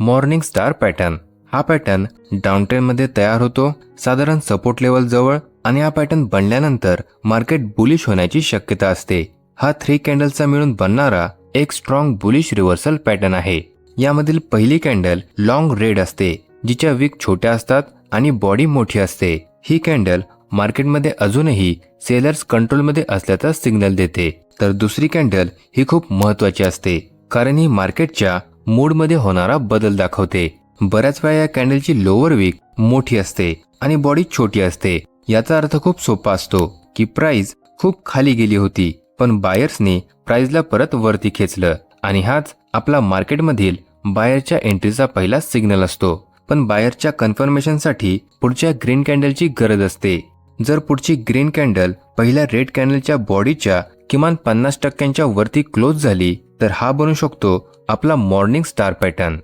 Morning star pattern. हा pattern down तयार होतो साधारण सपोर्ट लेवल जवळ आणि हा पॅटर्न बनल्यानंतर मार्केट बुलिश होण्याची शक्यता असते. हा थ्री कॅन्डलचा मिळून बनणारा एक स्ट्रॉंग बुलिश रिव्हर्सल पॅटर्न आहे. यामधील पहिली कॅन्डल लॉंग रेड असते जिच्या विक छोट्या असतात आणि बॉडी मोठी असते. ही कॅन्डल मार्केटमध्ये अजूनही सेलर्स कंट्रोलमध्ये असल्याचा सिग्नल देते. तर दुसरी कॅन्डल ही खूप महत्वाची असते कारण ही मार्केटच्या मूडमध्ये होणारा बदल दाखवते. बऱ्याच वेळा या कॅन्डलची लोअर विक मोठी असते आणि बॉडी छोटी असते. याचा अर्थ खूप सोपा असतो की प्राइस खूप खाली गेली होती पण बायर्सने प्राइसला परत वरती खेचलं आणि हाच आपला मार्केटमधील बायरच्या एंट्रीचा पहिला सिग्नल असतो. पण बायरच्या कन्फर्मेशनसाठी पुढच्या ग्रीन कॅन्डलची गरज असते. जर पुढची ग्रीन कॅन्डल पहिल्या रेड कॅन्डलच्या बॉडीच्या किमान पन्नास टक्क्यांच्या वरती क्लोज झाली तर हा बनू शकतो आपला मॉर्निंग स्टार पॅटर्न